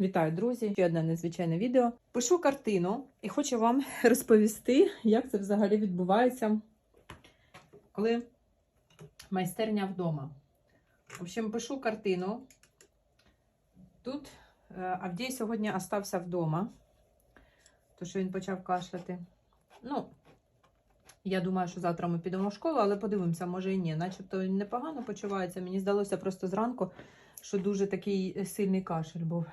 Вітаю, друзі! Ще одне незвичайне відео. Пишу картину і хочу вам розповісти, як це взагалі відбувається, коли майстерня вдома. В общем, пишу картину. Тут е, Авдій сьогодні остався вдома, тому що він почав кашляти. Ну, я думаю, що завтра ми підемо в школу, але подивимося, може і ні. Начебто він непогано почувається. Мені здалося просто зранку, що дуже такий сильний кашель був.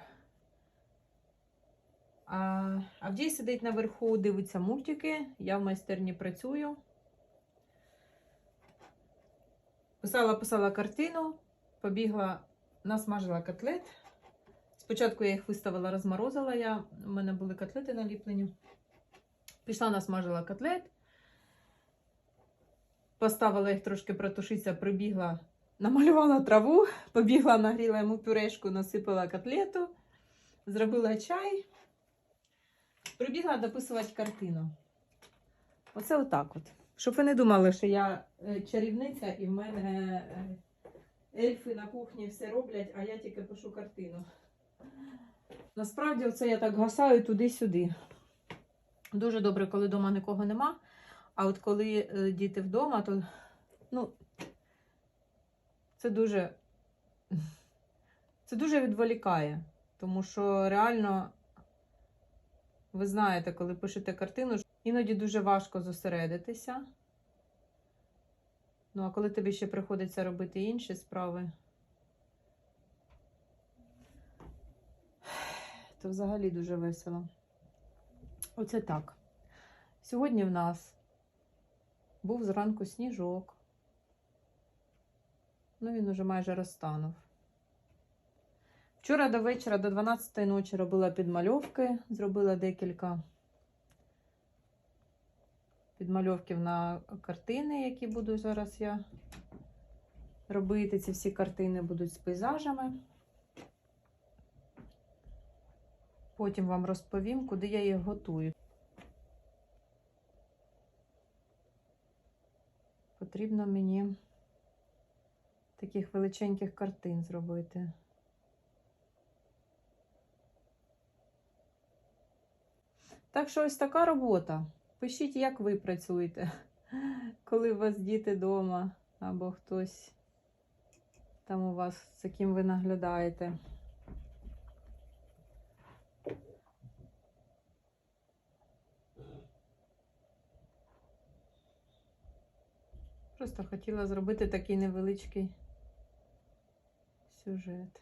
А Авдій сидить наверху, дивиться мультики. Я в майстерні працюю. Писала, писала картину, побігла, насмажила котлет. Спочатку я їх виставила, розморозила я. У мене були котлети наліплені. Пішла, насмажила котлет. Поставила їх трошки протушитися, прибігла, намалювала траву, побігла, нагріла йому пюрешку, насипала котлету, зробила чай. Прибігла дописувати картину. Оце отак от. Щоб ви не думали, що я е, чарівниця і в мене е, ельфи на кухні все роблять, а я тільки пишу картину. Насправді, оце я так гасаю туди-сюди. Дуже добре, коли вдома нікого нема. А от коли е, діти вдома, то ну, це дуже, це дуже відволікає. Тому що реально ви знаєте, коли пишете картину, іноді дуже важко зосередитися. Ну, а коли тобі ще приходиться робити інші справи, то взагалі дуже весело. Оце так. Сьогодні в нас був зранку сніжок. Ну, він уже майже розтанув. Вчора до вечора, до 12 ночі робила підмальовки, зробила декілька підмальовків на картини, які буду зараз я робити. Ці всі картини будуть з пейзажами. Потім вам розповім, куди я їх готую. Потрібно мені таких величеньких картин зробити. Так що ось така робота. Пишіть, як ви працюєте, коли у вас діти вдома, або хтось там у вас, за ким ви наглядаєте. Просто хотіла зробити такий невеличкий сюжет.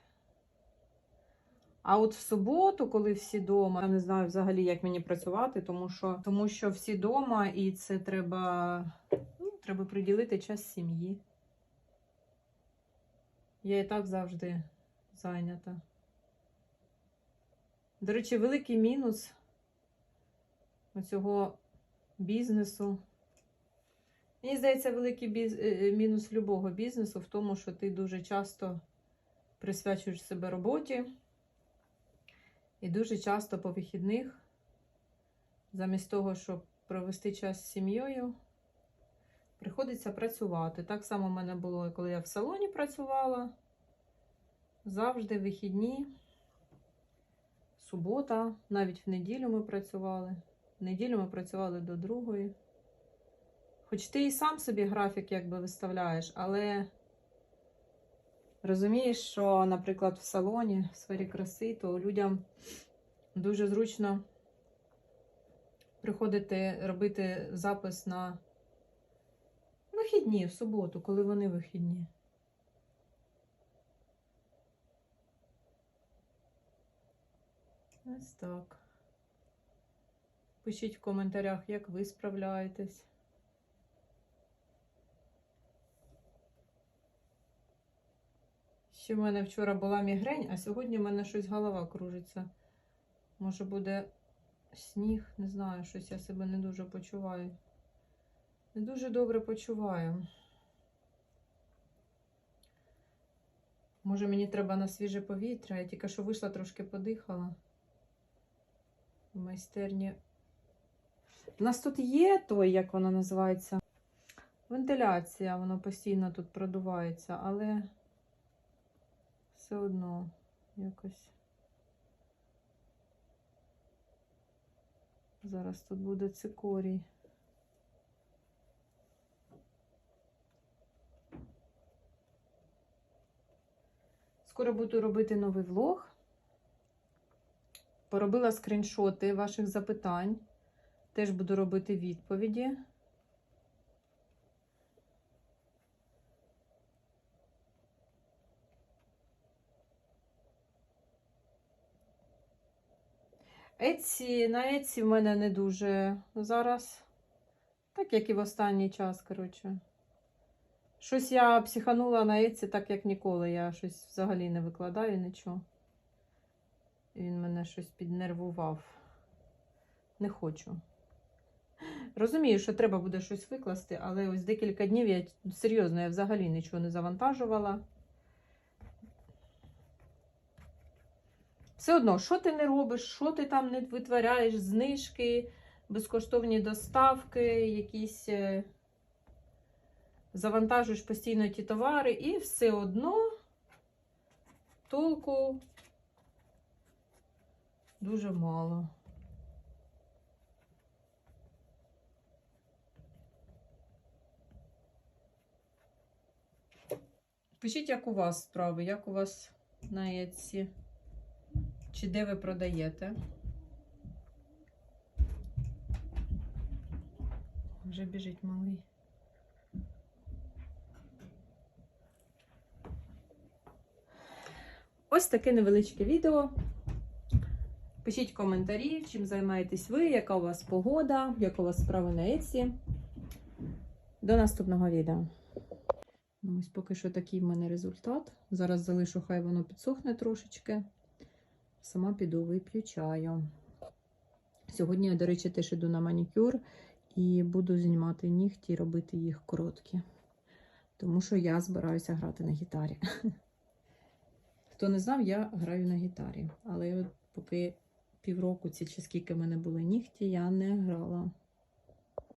А от в суботу, коли всі вдома, я не знаю взагалі, як мені працювати, тому що тому що всі вдома, і це треба, ну, треба приділити час сім'ї. Я і так завжди зайнята. До речі, великий мінус цього бізнесу. Мені здається, великий біз... е, мінус любого бізнесу в тому, що ти дуже часто присвячуєш себе роботі. І дуже часто по вихідних, замість того, щоб провести час з сім'єю, приходиться працювати. Так само в мене було, коли я в салоні працювала. Завжди вихідні, субота, навіть в неділю ми працювали. В неділю ми працювали до другої. Хоч ти і сам собі графік якби виставляєш, але розумієш, що, наприклад, в салоні, в сфері краси, то людям дуже зручно приходити робити запис на вихідні, в суботу, коли вони вихідні. Ось так. Пишіть в коментарях, як ви справляєтесь. Ще в мене вчора була мігрень, а сьогодні в мене щось голова кружиться. Може буде сніг, не знаю, щось я себе не дуже почуваю. Не дуже добре почуваю. Може, мені треба на свіже повітря. Я тільки що вийшла, трошки подихала. В майстерні. У нас тут є той, як воно називається, вентиляція, воно постійно тут продувається, але все одно якось. Зараз тут буде цикорій. Скоро буду робити новий влог. Поробила скріншоти ваших запитань. Теж буду робити відповіді. Еці, на Еці в мене не дуже зараз. Так як і в останній час, коротше. Щось я психанула на Еці, так як ніколи. Я щось взагалі не викладаю нічого. Він мене щось піднервував. Не хочу. Розумію, що треба буде щось викласти, але ось декілька днів я серйозно, я взагалі нічого не завантажувала. Все одно, що ти не робиш, що ти там не витворяєш, знижки, безкоштовні доставки, якісь е, завантажуєш постійно ті товари, і все одно толку дуже мало. Пишіть, як у вас справи, як у вас на Etsy, чи де ви продаєте. Вже біжить малий. Ось таке невеличке відео. Пишіть коментарі, чим займаєтесь ви, яка у вас погода, як у вас справи на Etsy. До наступного відео. Ну, Ось поки що такий в мене результат. Зараз залишу, хай воно підсохне трошечки. Сама піду вип'ю чаю. Сьогодні я, до речі, теж іду на манікюр і буду знімати нігті і робити їх короткі. Тому що я збираюся грати на гітарі. Хто не знав, я граю на гітарі. Але поки півроку ці чи скільки в мене були нігті, я не грала.